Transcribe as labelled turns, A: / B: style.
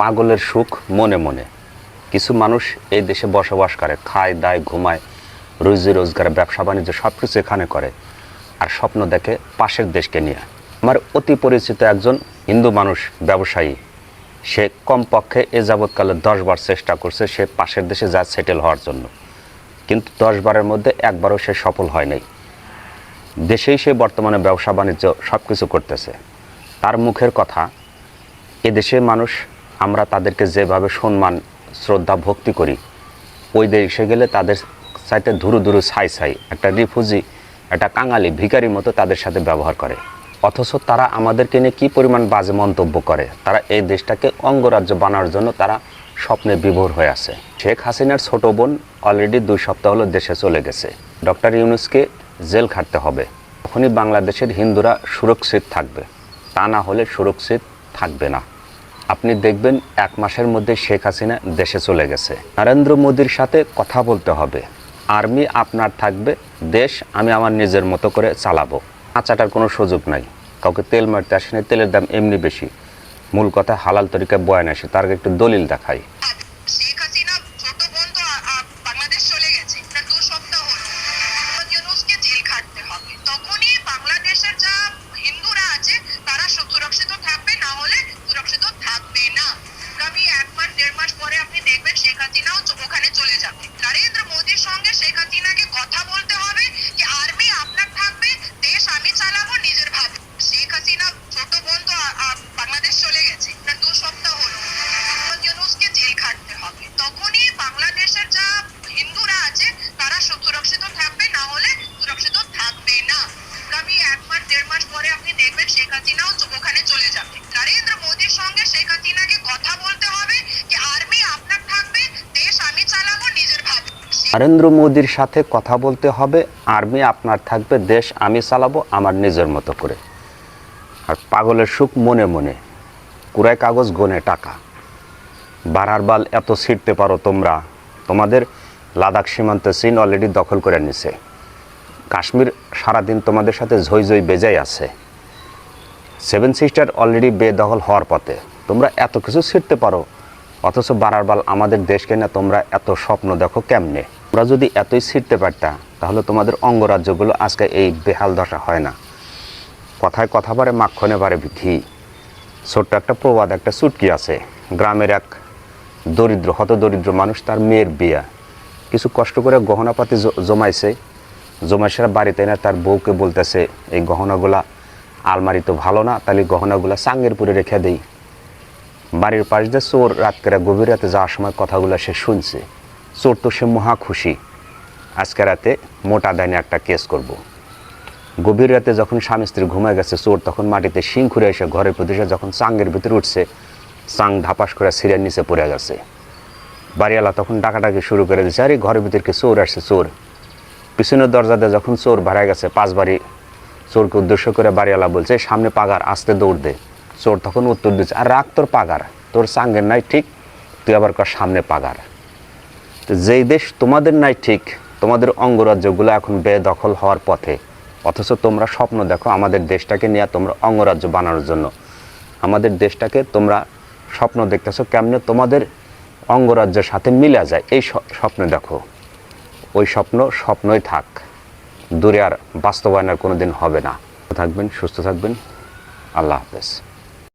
A: পাগলের সুখ মনে মনে। কিছু মানুষ এই দেশে বসবাস করে, খায়, দায়, ঘুমায়, রুজি রোজগার, ব্যবসা বাণিজ্য সব কিছু এখানে করে আর স্বপ্ন দেখে পাশের দেশকে নিয়ে। আমার অতি পরিচিত একজন হিন্দু মানুষ ব্যবসায়ী, সে কমপক্ষে এ যাবৎকালে দশবার চেষ্টা করছে সে পাশের দেশে যা সেটেল হওয়ার জন্য। কিন্তু দশ বারের মধ্যে একবারও সে সফল হয় নাই দেশেই সে বর্তমানে ব্যবসা বাণিজ্য সব কিছু করতেছে। তার মুখের কথা এদেশের মানুষ আমরা তাদেরকে যেভাবে সম্মান, শ্রদ্ধা, ভক্তি করি, ওই দেশে গেলে তাদের চাইতে ধুরু ধুরু ছাই ছাই, একটা রিফুজি একটা কাঙালি ভিখারির মতো তাদের সাথে ব্যবহার করে। অথচ তারা আমাদেরকে নিয়ে কী পরিমাণ বাজে মন্তব্য করে? তারা এই দেশটাকে অঙ্গরাজ্য বানানোর জন্য তারা স্বপ্নে বিভোর হয়ে আছে। শেখ হাসিনার ছোট বোন অলরেডি দুই সপ্তাহ হলো দেশে চলে গেছে। ডক্টর ইউনুসকে জেল খাটতে হবে। তখনই বাংলাদেশের হিন্দুরা সুরক্ষিত থাকবে। তা না হলে সুরক্ষিত থাকবে না। আপনি দেখবেন এক মাসের মধ্যে শেখ হাসিনা দেশে চলে গেছে। নরেন্দ্র মোদীর সাথে কথা বলতে হবে। আর্মি আপনার থাকবে, দেশ আমি আমার নিজের মতো করে চালাবো। আচাটার কোনো সুযোগ নাই। কাউকে তেল মারতে আসেনি, তেলের দাম এমনি বেশি। মূল কথা হালাল তরিকায় বয়ান আসে, তার একটু দলিল দেখাই।
B: নরেন্দ্র মোদীর
A: সাথে কথা বলতে হবে। আর্মি আপনার থাকবে, দেশ আমি চালাবো, আমার নিজের মতো করে। আর পাগলের সুখ মনে মনে। কুড়ায় কাগজ, গনে টাকা। বারার বাল এত ছিঁড়তে পারো তোমরা। তোমাদের লাদাখ সীমান্তে চীন অলরেডি দখল করে নিছে। কাশ্মীর সারাদিন তোমাদের সাথে ঝই ঝই বেজাই আছে। সেভেন সিস্টার অলরেডি বেদখল হওয়ার পথে। তোমরা এত কিছু ছিঁড়তে পারো। অথচ বারার বাল আমাদের দেশকে না তোমরা এত স্বপ্ন দেখো কেমনে? তোমরা যদি এতই ছিটতে পারতা, তাহলে তোমাদের অঙ্গরাজ্যগুলো আজকে এই বেহাল দশা হয় না। কথায় কথা বারে মাক্ষণে পারে ঘি ছোট্ট একটা প্রবাদ, একটা চুটকি আছে। গ্রামের এক দরিদ্র হত দরিদ্র মানুষ, তার মেয়ের বিয়া। কিছু কষ্ট করে গহনাপাতি জমাইছে। জমাইছে বাড়িতে না তার বউকে বলতেছে, এই গহনাগুলা আলমারি তো ভালো না, তাহলে গহনাগুলা চাঙ্গের পুরে রেখে দেই। বাড়ির পাশ দিয়ে চোর রাত করে গভীর রাতে যাওয়ার সময় কথাগুলো সে শুনছে। চোর তো সে মহা খুশি। আজকে রাতে মোটা দাইনে একটা কেস করব। গভীর রাতে যখন স্বামী স্ত্রী ঘুমায় গেছে, চোর তখন মাটিতে শিং খুঁড়ে এসে ঘরের প্রতিষ্ঠা যখন চাঙ্গের ভিতরে উঠছে, চাং ধাপাস করে সিরিয়ার নিচে পড়ে গেছে। বাড়িওয়ালা তখন ডাকাডাকি শুরু করে দিয়েছে, আরে, ঘরের ভিতরে কি চোর আসছে? চোর। পিছনের দরজাতে যখন চোর ভাড়া গেছে, পাঁচ বাড়ি, চোরকে উদ্দেশ্য করে বাড়িওয়ালা বলছে, সামনে পাগার, আসতে দৌড় দে। চোর তখন উত্তর দিচ্ছে আর রাখ তোর পাগার, তোর চাঙ্গের নাই, ঠিক? তুই আবার কর সামনে পাগার। যেই দেশ তোমাদের নাই ঠিক, তোমাদের অঙ্গরাজ্যগুলো এখন বেদখল হওয়ার পথে। অথচ তোমরা স্বপ্ন দেখো আমাদের দেশটাকে নিয়ে তোমরা অঙ্গরাজ্য বানানোর জন্য। আমাদের দেশটাকে তোমরা স্বপ্ন দেখতেছো কেমনে তোমাদের অঙ্গরাজ্যের সাথে মিলা যায়, এই স্বপ্ন দেখো। ওই স্বপ্ন স্বপ্নই থাক, দূরে আর বাস্তবায়নের কোনো দিন হবে না। থাকবেন, সুস্থ থাকবেন। আল্লাহ হাফেজ।